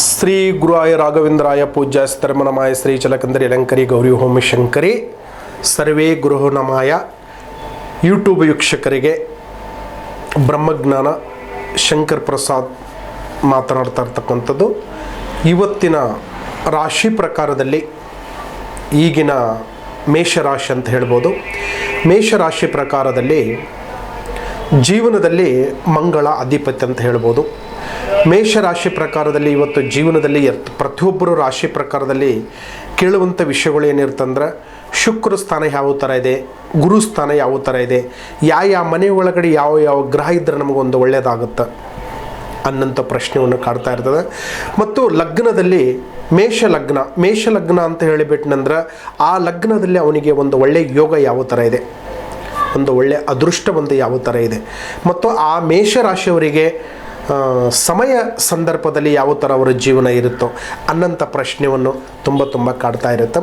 ಶ್ರೀ ಗುರುವಾಯ ರಾಘವೇಂದ್ರಾಯ ಪೂಜ್ಯ ಸ್ತರ್ಮನಮಾಯ ಶ್ರೀ ಚಲಕಂದರಿ ಅಲಂಕರಿ ಗೌರಿ ಹೋಮಿ ಶಂಕರಿ ಸರ್ವೇ ಗುರು ನಮಾಯ. ಯೂಟ್ಯೂಬ್ ವೀಕ್ಷಕರಿಗೆ ಬ್ರಹ್ಮಜ್ಞಾನ ಶಂಕರ್ ಪ್ರಸಾದ್ ಮಾತನಾಡ್ತಾ ಇರ್ತಕ್ಕಂಥದ್ದು. ಇವತ್ತಿನ ರಾಶಿ ಪ್ರಕಾರದಲ್ಲಿ ಈಗಿನ ಮೇಷರಾಶಿ ಅಂತ ಹೇಳ್ಬೋದು. ಮೇಷರಾಶಿ ಪ್ರಕಾರದಲ್ಲಿ ಜೀವನದಲ್ಲಿ ಮಂಗಳ ಅಧಿಪತಿ ಅಂತ ಹೇಳ್ಬೋದು. ಮೇಷರಾಶಿ ಪ್ರಕಾರದಲ್ಲಿ ಇವತ್ತು ಜೀವನದಲ್ಲಿ ಪ್ರತಿಯೊಬ್ಬರು ರಾಶಿ ಪ್ರಕಾರದಲ್ಲಿ ಕೇಳುವಂಥ ವಿಷಯಗಳು ಏನಿರ್ತಂದ್ರೆ ಶುಕ್ರ ಸ್ಥಾನ ಯಾವ ಥರ ಇದೆ ಗುರು ಸ್ಥಾನ ಯಾವ ಥರ ಇದೆ ಯಾವ ಯಾವ ಮನೆ ಒಳಗಡೆ ಯಾವ ಯಾವ ಗ್ರಹ ಇದ್ದರೆ ನಮಗೊಂದು ಒಳ್ಳೆಯದಾಗುತ್ತೆ ಅನ್ನಂಥ ಪ್ರಶ್ನೆಯನ್ನು ಕಾಡ್ತಾ ಇರ್ತದೆ. ಮತ್ತು ಲಗ್ನದಲ್ಲಿ ಮೇಷ ಲಗ್ನ ಮೇಷ ಲಗ್ನ ಅಂತ ಹೇಳಿಬಿಟ್ನಂದ್ರೆ ಆ ಲಗ್ನದಲ್ಲಿ ಅವನಿಗೆ ಒಂದು ಒಳ್ಳೆಯ ಯೋಗ ಯಾವ ಥರ ಇದೆ ಒಂದು ಒಳ್ಳೆಯ ಅದೃಷ್ಟ ಒಂದು ಯಾವ ಥರ ಇದೆ. ಮತ್ತು ಆ ಮೇಷರಾಶಿಯವರಿಗೆ ಆ, ಸಮಯ ಸಂದರ್ಭದಲ್ಲಿ ಯಾವ ಥರ ಅವರ ಜೀವನ ಇರುತ್ತೋ ಅನ್ನಂಥ ಪ್ರಶ್ನೆಯನ್ನು ತುಂಬ ತುಂಬ ಕಾಡ್ತಾ ಇರುತ್ತೆ.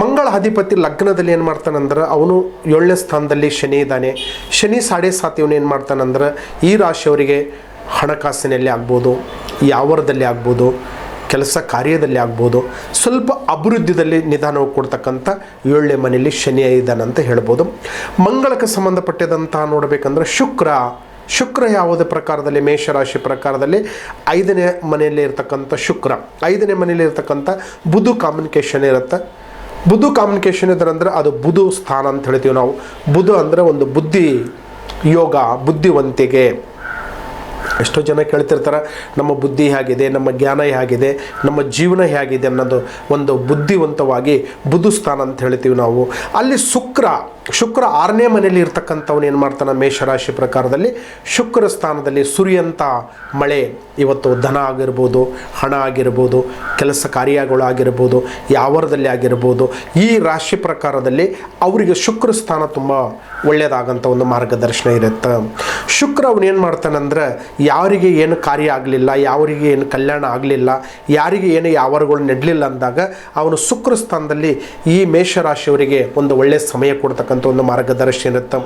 ಮಂಗಳ ಅಧಿಪತಿ ಲಗ್ನದಲ್ಲಿ ಏನು ಮಾಡ್ತಾನಂದ್ರೆ ಅವನು ಏಳನೇ ಸ್ಥಾನದಲ್ಲಿ ಶನಿ ಇದ್ದಾನೆ. ಶನಿ ಸಾಡೆ ಸಾತಿ ಇವನು ಏನು ಮಾಡ್ತಾನಂದ್ರೆ ಈ ರಾಶಿಯವರಿಗೆ ಹಣಕಾಸಿನಲ್ಲಿ ಆಗ್ಬೋದು, ಯಾವರದಲ್ಲಿ ಆಗ್ಬೋದು, ಕೆಲಸ ಕಾರ್ಯದಲ್ಲಿ ಆಗ್ಬೋದು, ಸ್ವಲ್ಪ ಅಭಿವೃದ್ಧಿಯಲ್ಲಿ ನಿಧಾನವು ಕೊಡ್ತಕ್ಕಂಥ ಏಳನೇ ಮನೆಯಲ್ಲಿ ಶನಿ ಇದ್ದಾನಂತ ಹೇಳ್ಬೋದು. ಮಂಗಳಕ್ಕೆ ಸಂಬಂಧಪಟ್ಟಿದಂತಹ ನೋಡಬೇಕಂದ್ರೆ ಶುಕ್ರ. ಶುಕ್ರ ಯಾವುದೇ ಪ್ರಕಾರದಲ್ಲಿ, ಮೇಷರಾಶಿ ಪ್ರಕಾರದಲ್ಲಿ ಐದನೇ ಮನೆಯಲ್ಲಿ ಇರ್ತಕ್ಕಂಥ ಶುಕ್ರ. ಐದನೇ ಮನೆಯಲ್ಲಿ ಇರ್ತಕ್ಕಂಥ ಬುದು ಕಾಮ್ಯುನಿಕೇಷನ್ ಇರುತ್ತೆ. ಬುಧು ಕಾಮ್ಯುನಿಕೇಷನ್ ಇದ್ರಂದ್ರೆ ಅದು ಬುಧು ಸ್ಥಾನ ಅಂತ ಹೇಳ್ತೀವಿ ನಾವು. ಬುಧು ಅಂದರೆ ಒಂದು ಬುದ್ಧಿ ಯೋಗ, ಬುದ್ಧಿವಂತಿಕೆ. ಎಷ್ಟೋ ಜನ ಕೇಳ್ತಿರ್ತಾರೆ, ನಮ್ಮ ಬುದ್ಧಿ ಹೇಗಿದೆ, ನಮ್ಮ ಜ್ಞಾನ ಹೇಗಿದೆ, ನಮ್ಮ ಜೀವನ ಹೇಗಿದೆ ಅನ್ನೋದು ಒಂದು ಬುದ್ಧಿವಂತವಾಗಿ ಬುಧು ಸ್ಥಾನ ಅಂತ ಹೇಳ್ತೀವಿ ನಾವು. ಅಲ್ಲಿ ಶುಕ್ರ ಶುಕ್ರ ಆರನೇ ಮನೆಯಲ್ಲಿ ಇರ್ತಕ್ಕಂಥವನು ಏನು ಮಾಡ್ತಾನೆ? ಮೇಷರಾಶಿ ಪ್ರಕಾರದಲ್ಲಿ ಶುಕ್ರ ಸ್ಥಾನದಲ್ಲಿ ಸುರಿಯಂಥ ಮಳೆ, ಇವತ್ತು ಧನ ಆಗಿರ್ಬೋದು, ಹಣ ಆಗಿರ್ಬೋದು, ಕೆಲಸ ಕಾರ್ಯಗಳು ಆಗಿರ್ಬೋದು, ಯಾವರದಲ್ಲಿ ಆಗಿರ್ಬೋದು, ಈ ರಾಶಿ ಪ್ರಕಾರದಲ್ಲಿ ಅವರಿಗೆ ಶುಕ್ರ ಸ್ಥಾನ ತುಂಬ ಒಳ್ಳೆಯದಾಗಂಥ ಒಂದು ಮಾರ್ಗದರ್ಶನ ಇರುತ್ತೆ. ಶುಕ್ರ ಅವನೇನು ಮಾಡ್ತಾನಂದ್ರೆ ಯಾರಿಗೆ ಏನು ಕಾರ್ಯ ಆಗಲಿಲ್ಲ, ಯಾವರಿಗೆ ಏನು ಕಲ್ಯಾಣ ಆಗಲಿಲ್ಲ, ಯಾರಿಗೆ ಏನು ಯಾವರುಗಳು ನೆಡಲಿಲ್ಲ ಅಂದಾಗ ಅವನು ಶುಕ್ರ ಸ್ಥಾನದಲ್ಲಿ ಈ ಮೇಷರಾಶಿಯವರಿಗೆ ಒಂದು ಒಳ್ಳೆಯ ಸಮಯ ಕೊಡ್ತಕ್ಕಂಥ ಒಂದು ಮಾರ್ಗದರ್ಶನ ಇರುತ್ತೆ.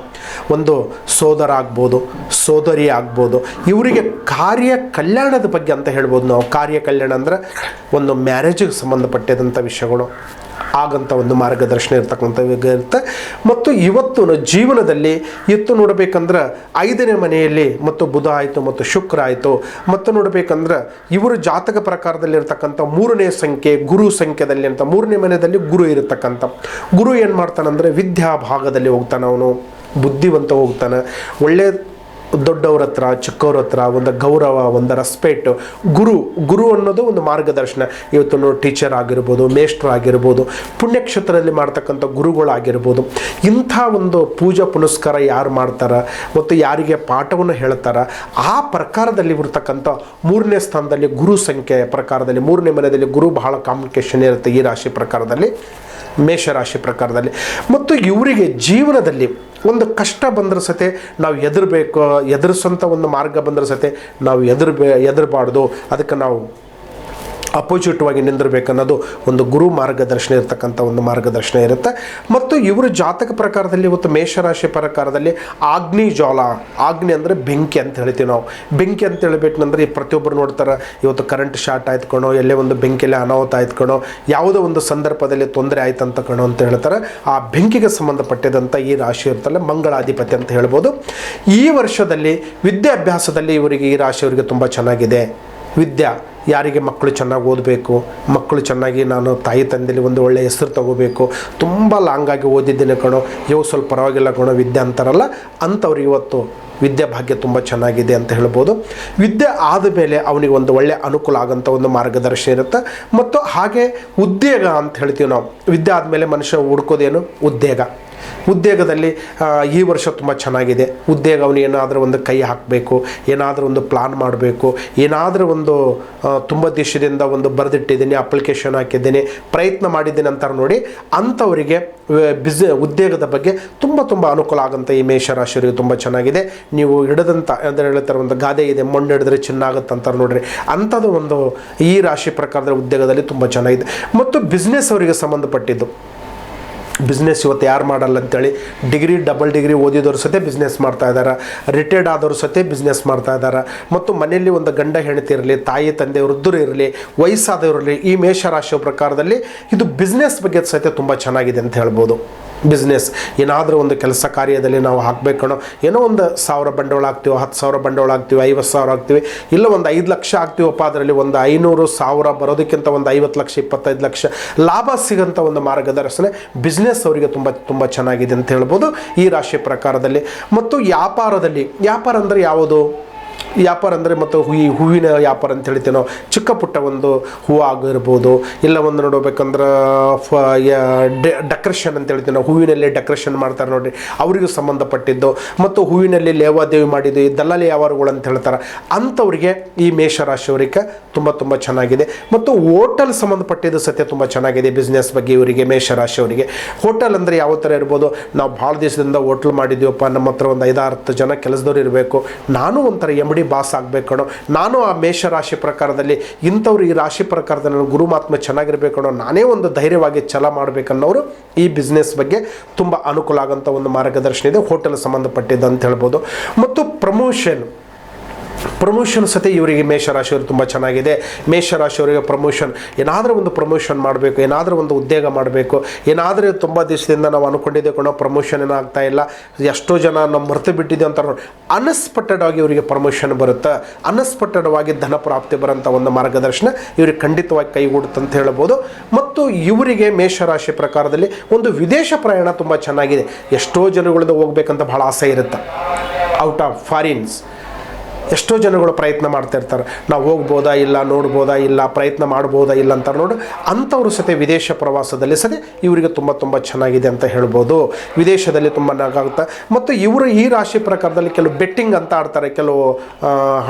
ಒಂದು ಸೋದರ ಆಗ್ಬೋದು, ಸೋದರಿ ಆಗ್ಬೋದು. ಇವರಿಗೆ ಕಾರ್ಯ ಕಲ್ಯಾಣದ ಬಗ್ಗೆ ಅಂತ ಹೇಳ್ಬೋದು ನಾವು. ಕಾರ್ಯ ಕಲ್ಯಾಣ ಅಂದರೆ ಒಂದು ಮ್ಯಾರೇಜಿಗೆ ಸಂಬಂಧಪಟ್ಟಿದಂಥ ವಿಷಯಗಳು. ಆಗಂಥ ಒಂದು ಮಾರ್ಗದರ್ಶನ ಇರ್ತಕ್ಕಂಥ ಇರುತ್ತೆ. ಮತ್ತು ಇವತ್ತು ಜೀವನದಲ್ಲಿ ಎತ್ತು ನೋಡಬೇಕಂದ್ರೆ ಐದನೇ ಮನೆಯಲ್ಲಿ ಮತ್ತು ಬುಧ ಆಯಿತು ಮತ್ತು ಶುಕ್ರ ಆಯಿತು. ಮತ್ತು ನೋಡಬೇಕಂದ್ರೆ ಇವರು ಜಾತಕ ಪ್ರಕಾರದಲ್ಲಿರ್ತಕ್ಕಂಥ ಮೂರನೇ ಸಂಖ್ಯೆ ಗುರು ಸಂಖ್ಯೆದಲ್ಲಿ ಅಂತ ಮೂರನೇ ಮನೆಯಲ್ಲಿ ಗುರು ಇರತಕ್ಕಂಥ. ಗುರು ಏನು ಮಾಡ್ತಾನಂದರೆ ವಿದ್ಯಾ ಭಾಗದಲ್ಲಿ ಹೋಗ್ತಾನೆ ಅವನು. ಬುದ್ಧಿವಂತ ಹೋಗ್ತಾನೆ. ಒಳ್ಳೆ ದೊಡ್ಡವ್ರ ಹತ್ರ, ಚಿಕ್ಕವ್ರ ಹತ್ರ, ಒಂದು ಗೌರವ, ಒಂದು ರೆಸ್ಪೆಕ್ಟ್ ಗುರು ಗುರು ಅನ್ನೋದು ಒಂದು ಮಾರ್ಗದರ್ಶನ. ಇವತ್ತು ನೋಡಿ ಟೀಚರ್ ಆಗಿರ್ಬೋದು ಮೇಷ್ಟ್ರು ಆಗಿರ್ಬೋದು, ಪುಣ್ಯಕ್ಷೇತ್ರದಲ್ಲಿ ಮಾಡ್ತಕ್ಕಂಥ ಗುರುಗಳಾಗಿರ್ಬೋದು. ಇಂಥ ಒಂದು ಪೂಜಾ ಪುನಸ್ಕಾರ ಯಾರು ಮಾಡ್ತಾರೆ, ಮತ್ತು ಯಾರಿಗೆ ಪಾಠವನ್ನು ಹೇಳ್ತಾರೆ, ಆ ಪ್ರಕಾರದಲ್ಲಿ ಇರ್ತಕ್ಕಂಥ ಮೂರನೇ ಸ್ಥಾನದಲ್ಲಿ ಗುರು ಸಂಖ್ಯೆ ಪ್ರಕಾರದಲ್ಲಿ, ಮೂರನೇ ಮನೆಯಲ್ಲಿ ಗುರು ಬಹಳ ಕಾಂಪ್ಲಿಕೇಶನ್ ಇರುತ್ತೆ ಈ ರಾಶಿ ಪ್ರಕಾರದಲ್ಲಿ ಮೇಷರಾಶಿ ಪ್ರಕಾರದಲ್ಲಿ. ಮತ್ತು ಇವರಿಗೆ ಜೀವನದಲ್ಲಿ ಒಂದು ಕಷ್ಟ ಬಂದ್ರೆ ಸತೆ ನಾವು ಎದುರಬೇಕು ಎದುರಿಸೋಂಥ ಒಂದು ಮಾರ್ಗ ಬಂದ್ರೆ ಸತೆ ನಾವು ಎದುರ್ಬೇ, ಎದುರಬಾರ್ದು. ಅದಕ್ಕೆ ನಾವು ಅಪೋಸಿಟ್ವಾಗಿ ನಿಂದಿರಬೇಕನ್ನೋದು ಒಂದು ಗುರು ಮಾರ್ಗದರ್ಶನ ಇರತಕ್ಕಂಥ ಒಂದು ಮಾರ್ಗದರ್ಶನ ಇರುತ್ತೆ. ಮತ್ತು ಇವರು ಜಾತಕ ಪ್ರಕಾರದಲ್ಲಿ ಇವತ್ತು ಮೇಷರಾಶಿ ಪ್ರಕಾರದಲ್ಲಿ ಆಗ್ನಿ ಜ್ವಾಲ ಆಗ್ನಿ ಅಂದರೆ ಬೆಂಕಿ ಅಂತ ಹೇಳ್ತೀವಿ ನಾವು. ಬೆಂಕಿ ಅಂತ ಹೇಳ್ಬೇಕಂದ್ರೆ ಈ ಪ್ರತಿಯೊಬ್ಬರು ನೋಡ್ತಾರೆ, ಇವತ್ತು ಕರೆಂಟ್ ಶಾರ್ಟ್ ಆಯ್ತು ಕಣೋ, ಎಲ್ಲೇ ಒಂದು ಬೆಂಕಿಯಲ್ಲಿ ಅನಾಹುತ ಆಯ್ತು ಕಣೋ, ಯಾವುದೋ ಒಂದು ಸಂದರ್ಭದಲ್ಲಿ ತೊಂದರೆ ಆಯ್ತು ಅಂತ ಕಣೋ ಅಂತ ಹೇಳ್ತಾರೆ. ಆ ಬೆಂಕಿಗೆ ಸಂಬಂಧಪಟ್ಟಿದಂಥ ಈ ರಾಶಿ ಇರ್ತಲ್ಲ ಮಂಗಳಾಧಿಪತಿ ಅಂತ ಹೇಳ್ಬೋದು. ಈ ವರ್ಷದಲ್ಲಿ ವಿದ್ಯಾಭ್ಯಾಸದಲ್ಲಿ ಇವರಿಗೆ ಈ ರಾಶಿಯವರಿಗೆ ತುಂಬ ಚೆನ್ನಾಗಿದೆ. ವಿದ್ಯಾ ಯಾರಿಗೆ ಮಕ್ಕಳು ಚೆನ್ನಾಗಿ ಓದಬೇಕು, ಮಕ್ಕಳು ಚೆನ್ನಾಗಿ ನಾನು ತಾಯಿ ತಂದೆಯಲ್ಲಿ ಒಂದು ಒಳ್ಳೆಯ ಹೆಸರು ತಗೋಬೇಕು, ತುಂಬ ಲಾಂಗಾಗಿ ಓದಿದ್ದೇನೆ ಕಣೋ ಇವು ಸ್ವಲ್ಪ ಪರವಾಗಿಲ್ಲ ಕಣೋ, ವಿದ್ಯೆ ಅಂತಾರಲ್ಲ, ಅಂಥವ್ರು ಇವತ್ತು ವಿದ್ಯಾಭಾಗ್ಯ ತುಂಬ ಚೆನ್ನಾಗಿದೆ ಅಂತ ಹೇಳ್ಬೋದು. ವಿದ್ಯೆ ಆದ ಮೇಲೆ ಅವನಿಗೆ ಒಂದು ಒಳ್ಳೆಯ ಅನುಕೂಲ ಆಗೋಂಥ ಒಂದು ಮಾರ್ಗದರ್ಶನ ಇರುತ್ತೆ. ಮತ್ತು ಹಾಗೆ ಉದ್ಯೋಗ ಅಂತ ಹೇಳ್ತೀವಿ ನಾವು. ವಿದ್ಯೆ ಆದಮೇಲೆ ಮನುಷ್ಯ ಹುಡ್ಕೋದೇನು? ಉದ್ಯೋಗ. ಉದ್ಯೋಗದಲ್ಲಿ ಈ ವರ್ಷ ತುಂಬ ಚೆನ್ನಾಗಿದೆ. ಉದ್ಯೋಗ ಅವನು ಏನಾದರೂ ಒಂದು ಕೈ ಹಾಕಬೇಕು, ಏನಾದರೂ ಒಂದು ಪ್ಲಾನ್ ಮಾಡಬೇಕು, ಏನಾದರೂ ಒಂದು ತುಂಬ ದೇಶದಿಂದ ಒಂದು ಬರೆದಿಟ್ಟಿದ್ದೀನಿ ಅಪ್ಲಿಕೇಶನ್ ಹಾಕಿದ್ದೀನಿ, ಪ್ರಯತ್ನ ಮಾಡಿದ್ದೀನಿ ಅಂತಾರೆ ನೋಡಿ, ಅಂಥವರಿಗೆ ಬಿಸ್ ಉದ್ಯೋಗದ ಬಗ್ಗೆ ತುಂಬ ತುಂಬ ಅನುಕೂಲ ಆಗಂಥ ಈ ಮೇಷರಾಶಿಯವರಿಗೆ ತುಂಬ ಚೆನ್ನಾಗಿದೆ. ನೀವು ಹಿಡಿದಂಥ ಅಂದರೆ ಹೇಳ್ತಾರೆ ಒಂದು ಗಾದೆ ಇದೆ, ಮಣ್ಣು ಹಿಡಿದ್ರೆ ಚಿನ್ನ ಆಗುತ್ತೆ ಅಂತಾರೆ ನೋಡ್ರಿ. ಅಂಥದ್ದು ಒಂದು ಈ ರಾಶಿ ಪ್ರಕಾರದ ಉದ್ಯೋಗದಲ್ಲಿ ತುಂಬ ಚೆನ್ನಾಗಿದೆ. ಮತ್ತು ಬಿಸ್ನೆಸ್ ಅವರಿಗೆ ಸಂಬಂಧಪಟ್ಟಿದ್ದು. ಬಿಸ್ನೆಸ್ ಇವತ್ತು ಯಾರು ಮಾಡಲ್ಲ ಅಂತೇಳಿ ಡಿಗ್ರಿ ಡಬಲ್ ಡಿಗ್ರಿ ಓದಿದವ್ರ ಸತೆ ಬಿಸ್ನೆಸ್ ಮಾಡ್ತಾ ಇದ್ದಾರೆ ರಿಟೈರ್ಡ್ ಆದವ್ರ ಸತೆ ಬಿಸ್ನೆಸ್ ಮಾಡ್ತಾ ಇದ್ದಾರೆ ಮತ್ತು ಮನೆಯಲ್ಲಿ ಒಂದು ಗಂಡ ಹೆಂಡತಿ ಇರಲಿ, ತಾಯಿ, ತಂದೆ ವೃದ್ಧರು ಇರಲಿ, ವಯಸ್ಸಾದವರು ಇರಲಿ, ಈ ಮೇಷರಾಶಿಯ ಪ್ರಕಾರದಲ್ಲಿ ಇದು ಬಿಸ್ನೆಸ್ ಬಗ್ಗೆ ಸಹಿತ ತುಂಬ ಚೆನ್ನಾಗಿದೆ ಅಂತ ಹೇಳ್ಬೋದು. ಬಿಸ್ನೆಸ್ ಏನಾದರೂ ಒಂದು ಕೆಲಸ ಕಾರ್ಯದಲ್ಲಿ ನಾವು ಹಾಕಬೇಕಣೋ ಏನೋ ಒಂದು ಸಾವಿರ ಬಂಡವಾಳ ಹಾಕ್ತೀವಿ, ಹತ್ತು ಸಾವಿರ ಬಂಡವಾಳ ಹಾಕ್ತೀವಿ, ಐವತ್ತು ಸಾವಿರ ಹಾಕ್ತೀವಿ, ಇಲ್ಲ ಒಂದು ಐದು ಲಕ್ಷ ಹಾಕ್ತೀವಪ್ಪ ಅದರಲ್ಲಿ ಒಂದು ಐನೂರು ಸಾವಿರ ಬರೋದಕ್ಕಿಂತ ಒಂದು ಐವತ್ತು ಲಕ್ಷ, ಇಪ್ಪತ್ತೈದು ಲಕ್ಷ ಲಾಭ ಸಿಗೋಂಥ ಒಂದು ಮಾರ್ಗದರ್ಶನೆ ಬಿಸ್ನೆಸ್ ಅವರಿಗೆ ತುಂಬ ತುಂಬ ಚೆನ್ನಾಗಿದೆ ಅಂತ ಹೇಳ್ಬೋದು ಈ ರಾಶಿ ಪ್ರಕಾರದಲ್ಲಿ. ಮತ್ತು ವ್ಯಾಪಾರದಲ್ಲಿ, ವ್ಯಾಪಾರ ಅಂದರೆ ಯಾವುದು? ವ್ಯಾಪಾರ ಅಂದರೆ ಮತ್ತು ಈ ಹೂವಿನ ವ್ಯಾಪಾರ ಅಂತ ಹೇಳ್ತೀವಿ ನಾವು ಚಿಕ್ಕ ಪುಟ್ಟ ಒಂದು ಹೂವು ಆಗಿರ್ಬೋದು. ಇಲ್ಲ ಒಂದು ನೋಡಬೇಕಂದ್ರೆ ಫ ಡೆಕ್ರೇಷನ್ ಅಂತ ಹೇಳ್ತೀವಿ ನಾವು ಹೂವಿನಲ್ಲಿ ಡೆಕ್ರೇಷನ್ ಮಾಡ್ತಾರೆ ನೋಡಿರಿ. ಅವರಿಗೂ ಸಂಬಂಧಪಟ್ಟಿದ್ದು ಮತ್ತು ಹೂವಿನಲ್ಲಿ ಲೇವಾದೇವಿ ಮಾಡಿದ್ದು, ಈ ದಲ್ಲಾಳಿ ವ್ಯವಹಾರಗಳು ಅಂತ ಹೇಳ್ತಾರೆ. ಅಂಥವ್ರಿಗೆ ಈ ಮೇಷರಾಶಿಯವರಿಗೆ ತುಂಬ ತುಂಬ ಚೆನ್ನಾಗಿದೆ. ಮತ್ತು ಹೋಟೆಲ್ ಸಂಬಂಧಪಟ್ಟಿದ್ದು ಸತ್ಯ ತುಂಬ ಚೆನ್ನಾಗಿದೆ ಬಿಸ್ನೆಸ್ ಬಗ್ಗೆ ಇವರಿಗೆ, ಮೇಷರಾಶಿಯವರಿಗೆ. ಹೋಟೆಲ್ ಅಂದರೆ ಯಾವ ಥರ ಇರ್ಬೋದು? ನಾವು ಭಾಳ ದಿವಸದಿಂದ ಹೋಟ್ಲ್ ಮಾಡಿದ್ದೀವಪ್ಪ, ನಮ್ಮ ಹತ್ರ ಒಂದು ಐದಾರು ಜನ ಕೆಲಸದವ್ರು ಇರಬೇಕು. ನಾನು ಒಂಥರ ಎಂ ಬಾಸ್ ಆಗಬೇಕು ಕಣೋ. ನಾನು ಆ ಮೇಷ ರಾಶಿ ಪ್ರಕಾರದಲ್ಲಿ ಇಂಥವ್ರು ಈ ರಾಶಿ ಪ್ರಕಾರದಲ್ಲಿ ಗುರು ಗುರುಮಾತ್ಮ ಚೆನ್ನಾಗಿರ್ಬೇಕು ಕಣೋ. ನಾನೇ ಒಂದು ಧೈರ್ಯವಾಗಿ ಛಲ ಮಾಡಬೇಕನ್ನೋರು ಈ ಬಿಸ್ನೆಸ್ ಬಗ್ಗೆ ತುಂಬ ಅನುಕೂಲ ಆಗೋಂಥ ಒಂದು ಮಾರ್ಗದರ್ಶನ ಇದೆ, ಹೋಟೆಲ್ ಸಂಬಂಧಪಟ್ಟಿದ್ದು ಅಂತ ಹೇಳ್ಬೋದು. ಮತ್ತು ಪ್ರಮೋಷನ್ ಪ್ರಮೋಷನ್ ಸತಿ ಇವರಿಗೆ ಮೇಷರಾಶಿಯವರು ತುಂಬ ಚೆನ್ನಾಗಿದೆ. ಮೇಷರಾಶಿಯವರಿಗೆ ಪ್ರಮೋಷನ್ ಏನಾದರೂ ಒಂದು ಪ್ರಮೋಷನ್ ಮಾಡಬೇಕು, ಏನಾದರೂ ಒಂದು ಉದ್ಯೋಗ ಮಾಡಬೇಕು, ಏನಾದರೂ ತುಂಬ ದಿವಸದಿಂದ ನಾವು ಅಂದ್ಕೊಂಡಿದ್ದೆ ಕಣೋ ಪ್ರಮೋಷನ್ ಏನಾಗ್ತಾ ಇಲ್ಲ. ಎಷ್ಟೋ ಜನ ನಮ್ಮ ಮರೆತು ಬಿಟ್ಟಿದ್ದೆ ಅಂತ ಆಗಿ ಇವರಿಗೆ ಪ್ರಮೋಷನ್ ಬರುತ್ತೆ. ಅನ್ಎಕ್ಸ್ಪೆಕ್ಟೆಡ್ ಆಗಿ ಧನ ಪ್ರಾಪ್ತಿ ಬರೋಂಥ ಒಂದು ಮಾರ್ಗದರ್ಶನ ಇವರಿಗೆ ಖಂಡಿತವಾಗಿ ಕೈಗೂಡುತ್ತೆ ಅಂತ ಹೇಳ್ಬೋದು. ಮತ್ತು ಇವರಿಗೆ ಮೇಷರಾಶಿ ಪ್ರಕಾರದಲ್ಲಿ ಒಂದು ವಿದೇಶ ಪ್ರಯಾಣ ತುಂಬ ಚೆನ್ನಾಗಿದೆ. ಎಷ್ಟೋ ಜನಗಳಿಂದ ಹೋಗ್ಬೇಕಂತ ಭಾಳ ಆಸೆ ಇರುತ್ತೆ. ಔಟ್ ಆಫ್ ಫಾರಿನ್ಸ್ ಎಷ್ಟೋ ಜನಗಳು ಪ್ರಯತ್ನ ಮಾಡ್ತಾ ಇರ್ತಾರೆ. ನಾವು ಹೋಗ್ಬೋದಾ ಇಲ್ಲ, ನೋಡ್ಬೋದಾ ಇಲ್ಲ, ಪ್ರಯತ್ನ ಮಾಡ್ಬೋದಾ ಇಲ್ಲ ಅಂತ ನೋಡಿ. ಅಂಥವ್ರ ಸತೆ ವಿದೇಶ ಪ್ರವಾಸದಲ್ಲಿ ಸತೆ ಇವರಿಗೆ ತುಂಬ ತುಂಬ ಚೆನ್ನಾಗಿದೆ ಅಂತ ಹೇಳ್ಬೋದು. ವಿದೇಶದಲ್ಲಿ ತುಂಬ ನಗಾಗುತ್ತೆ. ಮತ್ತು ಇವರು ಈ ರಾಶಿ ಪ್ರಕಾರದಲ್ಲಿ ಕೆಲವು ಬೆಟ್ಟಿಂಗ್ ಅಂತ ಆಡ್ತಾರೆ. ಕೆಲವು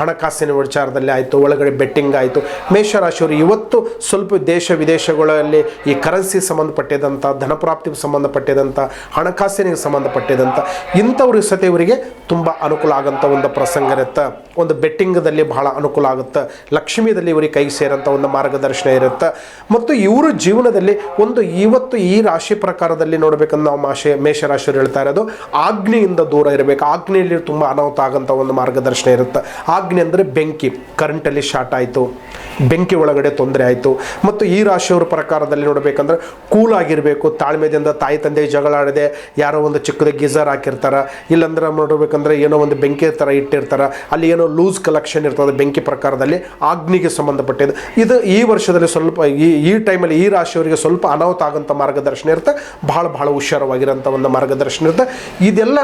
ಹಣಕಾಸಿನ ವಿಚಾರದಲ್ಲಿ ಆಯಿತು, ಒಳಗಡೆ ಬೆಟ್ಟಿಂಗ್ ಆಯಿತು. ಮೇಷರಾಶಿಯವರು ಇವತ್ತು ಸ್ವಲ್ಪ ದೇಶ ವಿದೇಶಗಳಲ್ಲಿ ಈ ಕರೆನ್ಸಿ ಸಂಬಂಧಪಟ್ಟಿದಂಥ, ಧನಪ್ರಾಪ್ತಿಗೆ ಸಂಬಂಧಪಟ್ಟಿದಂಥ, ಹಣಕಾಸಿನಿಗೆ ಸಂಬಂಧಪಟ್ಟಿದಂಥ ಇಂಥವ್ರಿಗೆ ಸತೆ ಇವರಿಗೆ ತುಂಬ ಅನುಕೂಲ ಆಗೋಂಥ ಒಂದು ಪ್ರಸಂಗ ಇರುತ್ತೆ. ಒಂದು ಬೆಟ್ಟಿಂಗದಲ್ಲಿ ಬಹಳ ಅನುಕೂಲ ಆಗುತ್ತೆ. ಲಕ್ಷ್ಮೀದಲ್ಲಿ ಇವರಿಗೆ ಕೈ ಸೇರೋಂಥ ಒಂದು ಮಾರ್ಗದರ್ಶನ ಇರುತ್ತೆ. ಮತ್ತು ಇವರು ಜೀವನದಲ್ಲಿ ಒಂದು ಇವತ್ತು ಈ ರಾಶಿ ಪ್ರಕಾರದಲ್ಲಿ ನೋಡ್ಬೇಕಂದ್ರೆ ನಾವು ಮಾಶೆ ಮೇಷರಾಶಿಯರು ಹೇಳ್ತಾ ಇರೋದು ಆಗ್ನಿಯಿಂದ ದೂರ ಇರಬೇಕು. ಆಗ್ನೆಯಲ್ಲಿ ತುಂಬ ಅನಾಹುತ ಆಗೋಂಥ ಒಂದು ಮಾರ್ಗದರ್ಶನ ಇರುತ್ತೆ. ಆಗ್ನಿ ಅಂದರೆ ಬೆಂಕಿ ಕರೆಂಟಲ್ಲಿ ಶಾರ್ಟ್ ಆಯಿತು. ಬೆಂಕಿ ಒಳಗಡೆ ತೊಂದರೆ ಆಯಿತು. ಮತ್ತು ಈ ರಾಶಿಯವರ ಪ್ರಕಾರದಲ್ಲಿ ನೋಡಬೇಕಂದ್ರೆ ಕೂಲ್ ಆಗಿರಬೇಕು. ತಾಳ್ಮೆದಿಂದ ತಾಯಿ ತಂದೆ ಜಗಳ ಆಡದೆ ಯಾರೋ ಒಂದು ಚಿಕ್ಕದ ಗೀಝರ್ ಹಾಕಿರ್ತಾರೆ. ಇಲ್ಲಾಂದ್ರೆ ನೋಡಬೇಕಂದ್ರೆ ಏನೋ ಒಂದು ಬೆಂಕಿ ಥರ ಇಟ್ಟಿರ್ತಾರೆ. ಅಲ್ಲಿ ಏನೋ ಲೂಸ್ ಕಲೆಕ್ಷನ್ ಇರ್ತದೆ ಬೆಂಕಿ ಪ್ರಕಾರದಲ್ಲಿ ಆಗ್ನಿಗೆ ಸಂಬಂಧಪಟ್ಟಿದ್ದು. ಇದು ಈ ವರ್ಷದಲ್ಲಿ ಸ್ವಲ್ಪ ಈ ಈ ಟೈಮಲ್ಲಿ ಈ ರಾಶಿಯವರಿಗೆ ಸ್ವಲ್ಪ ಅನಾಹುತ ಆಗೋಂಥ ಮಾರ್ಗದರ್ಶನ ಇರುತ್ತೆ. ಭಾಳ ಭಾಳ ಹುಷಾರವಾಗಿರೋಂಥ ಒಂದು ಮಾರ್ಗದರ್ಶನ ಇರುತ್ತೆ. ಇದೆಲ್ಲ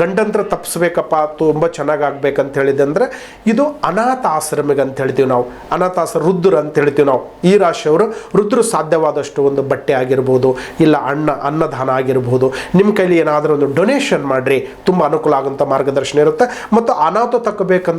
ಗಂಡಂತ್ರ ತಪ್ಪಿಸ್ಬೇಕಪ್ಪ, ತುಂಬ ಚೆನ್ನಾಗಿ ಆಗ್ಬೇಕಂತ ಹೇಳಿದೆ ಅಂದರೆ, ಇದು ಅನಾಥ ಆಶ್ರಮಿಗೆ ಅಂತ ಹೇಳ್ತೀವಿ ನಾವು. ಅನಾಥ ಆಶ್ರಮ ರುದ್ರ ಅಂತ ಹೇಳ್ತೀವಿ ನಾವು. ಈ ರಾಶಿಯವರು ರುದ್ರ ಸಾಧ್ಯವಾದಷ್ಟು ಒಂದು ಬಟ್ಟೆ ಆಗಿರ್ಬೋದು, ಇಲ್ಲ ಅನ್ನ, ಅನ್ನದಾನ ಆಗಿರ್ಬೋದು. ನಿಮ್ಮ ಕೈಲಿ ಏನಾದರೂ ಒಂದು ಡೊನೇಷನ್ ಮಾಡಿರಿ. ತುಂಬ ಅನುಕೂಲ ಆಗೋಂಥ ಮಾರ್ಗದರ್ಶನ ಇರುತ್ತೆ. ಮತ್ತು ಅನಾಥ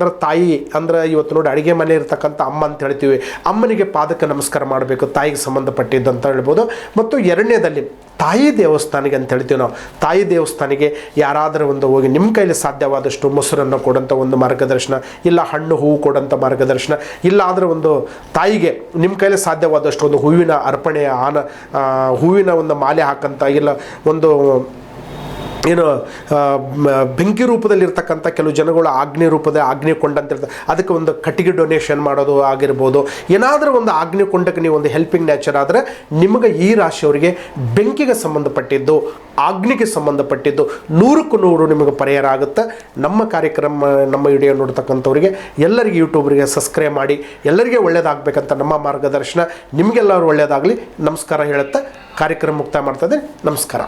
ತಗೋಬೇಕಂದ್ರೆ ತಾಯಿ ಅಂದ್ರೆ ಇವತ್ತು ನೋಡಿ ಅಡುಗೆ ಮನೆ ಇರ್ತಕ್ಕಂಥ ಅಮ್ಮ ಅಂತ ಹೇಳ್ತೀವಿ. ಅಮ್ಮನಿಗೆ ಪಾದಕ್ಕೆ ನಮಸ್ಕಾರ ಮಾಡಬೇಕು, ತಾಯಿಗೆ ಸಂಬಂಧಪಟ್ಟಿದ್ದು ಅಂತ ಹೇಳ್ಬೋದು. ಮತ್ತು ಎರಡನೇದಲ್ಲಿ ತಾಯಿ ದೇವಸ್ಥಾನಿಗೆ ಅಂತ ಹೇಳ್ತೀವಿ ನಾವು. ತಾಯಿ ದೇವಸ್ಥಾನಿಗೆ ಯಾರಾದರೂ ಒಂದು ಹೋಗಿ ನಿಮ್ಮ ಕೈಲಿ ಸಾಧ್ಯವಾದಷ್ಟು ಮೊಸರನ್ನು ಕೊಡೋಂಥ ಒಂದು ಮಾರ್ಗದರ್ಶನ, ಇಲ್ಲ ಹಣ್ಣು ಹೂವು ಕೊಡೋಂಥ ಮಾರ್ಗದರ್ಶನ ಇಲ್ಲ ಆದರೆ ಒಂದು ತಾಯಿಗೆ ನಿಮ್ಮ ಕೈಲಿ ಸಾಧ್ಯವಾದಷ್ಟು ಒಂದು ಹೂವಿನ ಅರ್ಪಣೆ ಆನ ಹೂವಿನ ಒಂದು ಮಾಲೆ ಹಾಕಂತ, ಇಲ್ಲ ಒಂದು ಏನು ಬೆಂಕಿ ರೂಪದಲ್ಲಿರ್ತಕ್ಕಂಥ ಕೆಲವು ಜನಗಳು ಆಗ್ನಿ ರೂಪದ ಆಗ್ನೇಯ ಕೊಂಡ ಅಂತ ಹೇಳ್ತಾರೆ ಅದಕ್ಕೆ ಒಂದು ಕಟ್ಟಿಗೆ ಡೊನೇಷನ್ ಮಾಡೋದು ಆಗಿರ್ಬೋದು. ಏನಾದರೂ ಒಂದು ಆಗ್ನೇಯ ಕೊಂಡಕ್ಕೆ ನೀವು ಒಂದು ಹೆಲ್ಪಿಂಗ್ ನ್ಯಾಚರ್ ಆದರೆ ನಿಮಗೆ ಈ ರಾಶಿಯವರಿಗೆ ಬೆಂಕಿಗೆ ಸಂಬಂಧಪಟ್ಟಿದ್ದು, ಆಗ್ನಿಗೆ ಸಂಬಂಧಪಟ್ಟಿದ್ದು ನೂರಕ್ಕೂ ನೂರು ನಿಮಗೆ ಪರಿಹಾರ ಆಗುತ್ತೆ. ನಮ್ಮ ಕಾರ್ಯಕ್ರಮ, ನಮ್ಮ ವಿಡಿಯೋ ನೋಡ್ತಕ್ಕಂಥವ್ರಿಗೆ ಎಲ್ಲರಿಗೆ ಯೂಟ್ಯೂಬ್ರಿಗೆ ಸಬ್ಸ್ಕ್ರೈಬ್ ಮಾಡಿ, ಎಲ್ಲರಿಗೆ ಒಳ್ಳೇದಾಗಬೇಕಂತ ನಮ್ಮ ಮಾರ್ಗದರ್ಶನ ನಿಮಗೆಲ್ಲರೂ ಒಳ್ಳೆಯದಾಗಲಿ ನಮಸ್ಕಾರ ಹೇಳುತ್ತಾ, ಕಾರ್ಯಕ್ರಮ ಮುಕ್ತಾಯ ಮಾಡ್ತದೆ ನಮಸ್ಕಾರ.